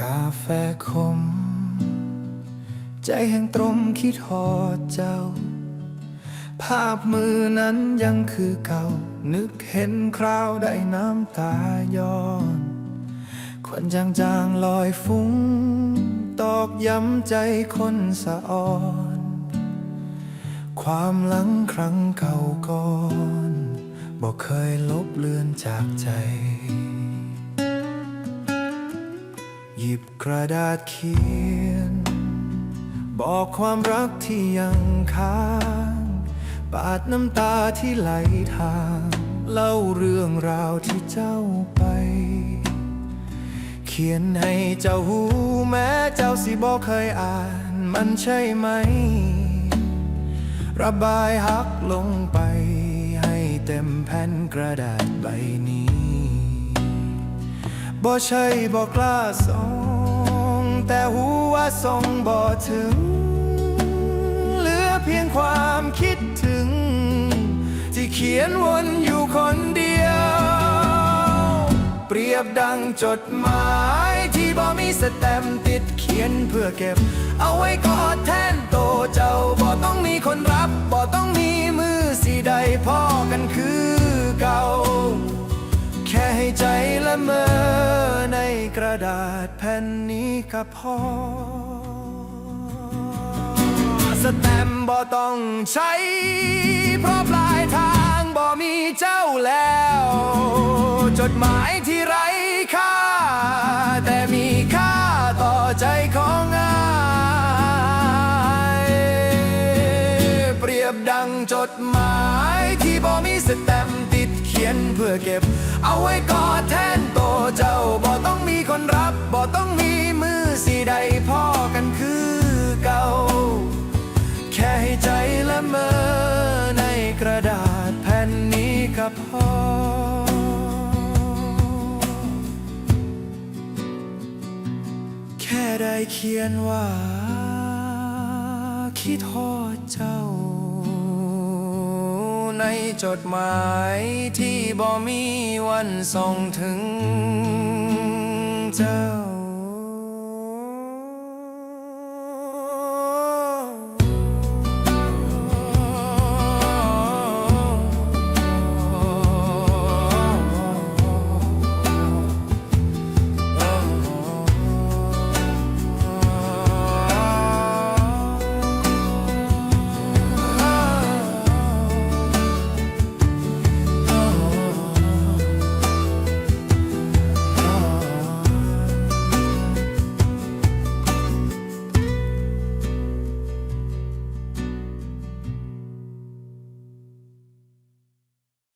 กาแฟคมใจแห่งตรมคิดหอดเจ้า ภาพมือนั้นยังคือเก่า นึกเห็นคราวได้น้ำตาย้อนควันจางๆลอยฟุ้ง ตอกย้ำใจคนสะอ่อน ความหลังครั้งเก่าก่อนบอกเคยลบเลือนจากใจ หยิบกระดาษเขียน บอกความรักที่ยังค้าง ปาดน้ำตาที่ไหลทาง เล่าเรื่องราวที่เจ้าไป เขียนให้เจ้าหูแม้เจ้าสิบอกเคยอ่าน มันใช่ไหม ระบายฮักลงไป ให้เต็มแผ่นกระดาษใบนี้ บ่ใช่บอกล้าส่ง แต่หูว่าส่งบ่ถึง เหลือเพียงความคิดถึง ที่เขียนวนอยู่คนเดียว เปรียบดังจดหมายที่บ่มีสแตมติดเขียนเพื่อเก็บ เอาไว้กอดแทนโตเจ้าบ่ต้องมีคนรับบ่ต้องมีมือสีใดพ่อกันคือเก่า แค่ให้ใจละเมอ กระดาษแผ่นนี้ก็พอ สแตมบ่ต้องใช้ เพราะปลายทางบ่มีเจ้าแล้ว จดหมายที่ไร้ค่า แต่มีค่าต่อใจของอายเปรียบดังจดหมายที่บ่มีสแตมติดเขียนเพื่อเก็บ เอาไว้กอดแทน บบ่ต้องมีมือสีใดพ่อกันคือเก่า แค่ให้ใจละเมอในกระดาษแผ่นนี้ก็พอแค่ได้เขียนว่าคิดทอดเจ้า ในจดหมายที่บ่มีวันส่งถึง เจ้า